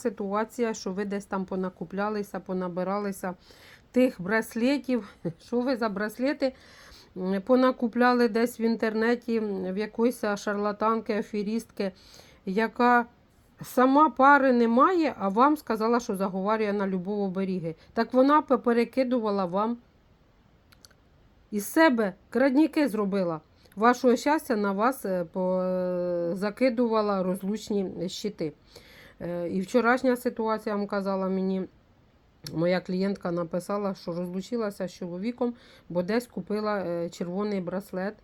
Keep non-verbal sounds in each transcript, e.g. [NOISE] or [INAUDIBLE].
ситуація, що ви десь там понакуплялися, понабиралися тих браслетів. [LAUGHS] Що ви за браслети? Понакупляли десь в інтернеті в якоїсь шарлатанки, аферістки, яка сама пари не має, а вам сказала, що заговарює на любов оберіги. Так вона перекидувала вам із себе крадніки зробила. Вашого щастя на вас е, е, закидувала розлучні щити. Е, І вчорашня ситуація казала мені. Моя клієнтка написала, що розлучилася з чоловіком, бо десь купила е, червоний браслет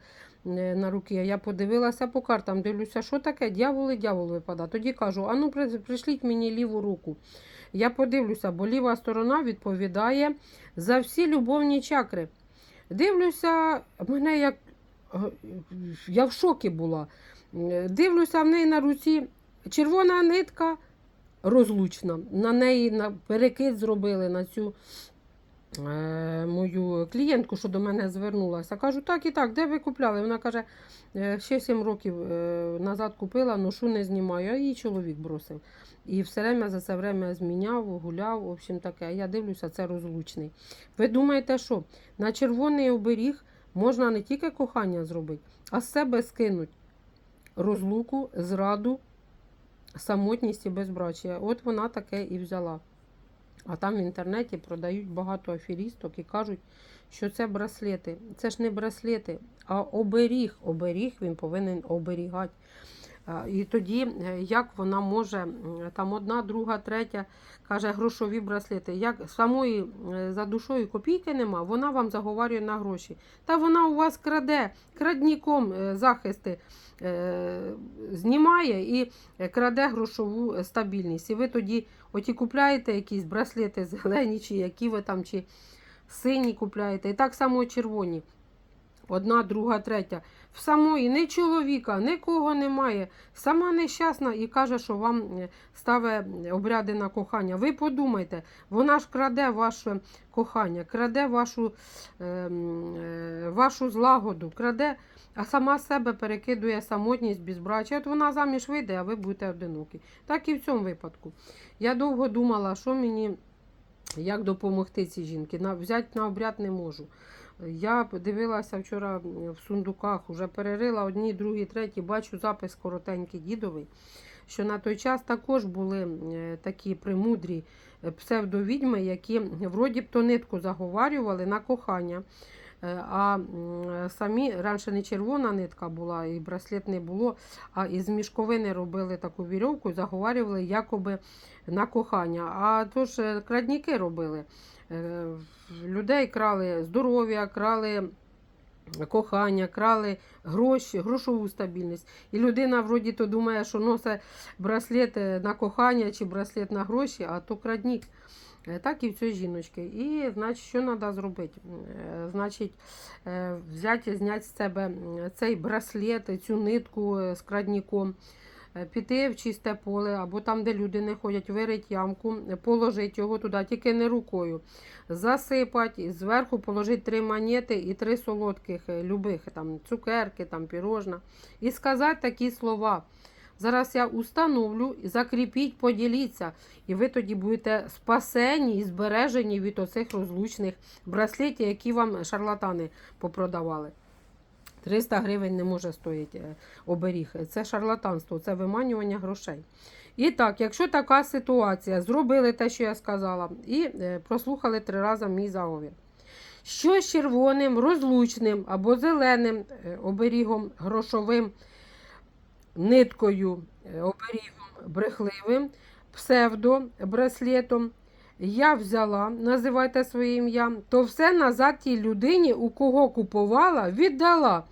е, на руки. Я подивилася по картам, дивлюся, що таке, дьявол і дьявол випадає. Тоді кажу: а ну пришліть мені ліву руку. Я подивлюся, бо ліва сторона відповідає за всі любовні чакри. Дивлюся, мене як я в шокі була. Дивлюся в неї на руці червона нитка розлучна. На неї на перекид зробили на цю е, мою клієнтку, що до мене звернулася. Кажу, так і так, де ви купляли? Вона каже, «Е, ще 7 років е, назад купила, ношу не знімаю, а її чоловік бросив. І все время за це время зміняв, гуляв, в общем таке. Я дивлюся, це розлучний. Ви думаєте, що на червоний оберіг можна не тільки кохання зробити, а з себе скинуть розлуку, зраду, самотність і безбрачя. От вона таке і взяла. А там в інтернеті продають багато аферісток і кажуть, що це браслети. Це ж не браслети, а оберіг. Оберіг він повинен оберігати. І тоді, е, як вона може, там одна, друга, третя, каже, грошові браслети. Як самої е, за душою копійки нема, вона вам заговорює на гроші. Та вона у вас краде, крадніком е, захисти знімає і краде грошову стабільність. І ви тоді оті купляєте якісь браслети зелені, чи які ви там, чи сині купляєте. І так само червоні. Одна, друга, третя. В самої ні чоловіка, нікого немає. Сама нещасна і каже, що вам е, ставить обряди на кохання. Ви подумайте, вона ж краде ваше кохання, краде вашу, е, е, вашу злагоду, краде, а сама себе перекидує самотність, безбрачя. От вона заміж вийде, а ви будете одинокі. Так і в цьому випадку. Я довго думала, що мені, як допомогти цій жінці. Взяти на обряд не можу. Я дивилася вчора в сундуках, вже перерила одні, другі, треті, бачу запис коротенький дідовий, що на той час також були е, такі примудрі е, псевдовідьми, які вроді б то нитку заговарювали на кохання. Е, А самі раніше не червона нитка була, і браслет не було, а із мішковини робили таку вірьовку, заговарювали якоби на кохання. А то ж е, крадніки робили. Е, Людей крали здоров'я, крали кохання, крали гроші, грошову стабільність. І людина вроді то думає, що носить браслет на кохання чи браслет на гроші, а то краднік. Так і в цій жіночки. І, значить, що треба зробити? Е, Значить, е, взяти, зняти з себе цей браслет, цю нитку е, з крадніком, піти в чисте поле, або там, де люди не ходять, вирить ямку, положити його туди, тільки не рукою. Засипати, зверху положити три монети і три солодких, любих, там, цукерки, там, пірожна. І сказати такі слова. Зараз я установлю, закріпіть, поділіться. І ви тоді будете спасені і збережені від оцих розлучних браслетів, які вам шарлатани попродавали. 300 гривень не може стоїти е, оберіг. Це шарлатанство, це виманювання грошей. І так, якщо така ситуація, зробили те, що я сказала, і е, прослухали три рази мій заговір. Що з червоним, розлучним або зеленим е, оберігом грошовим ниткою, е, оберігом брехливим, псевдо-браслетом. Я взяла, називайте своє ім'я, то все назад тій людині, у кого купувала, віддала.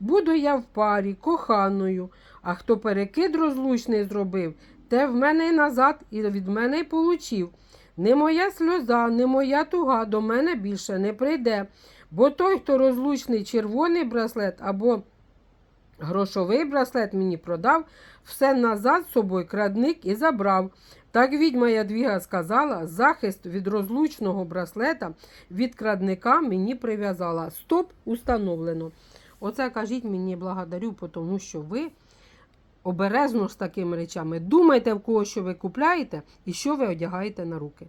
Буду я в парі, коханою, а хто перекид розлучний зробив, те в мене й назад і від мене й получив. Не моя сльоза, не моя туга до мене більше не прийде, бо той, хто розлучний червоний браслет або Грошовий браслет мені продав, все назад з собою крадник і забрав. Так відьма Ядвіга сказала, захист від розлучного браслета від крадника мені прив'язала. Стоп, установлено. Оце кажіть мені благодарю, тому що ви обережно з такими речами. Думайте, в кого що ви купляєте і що ви одягаєте на руки.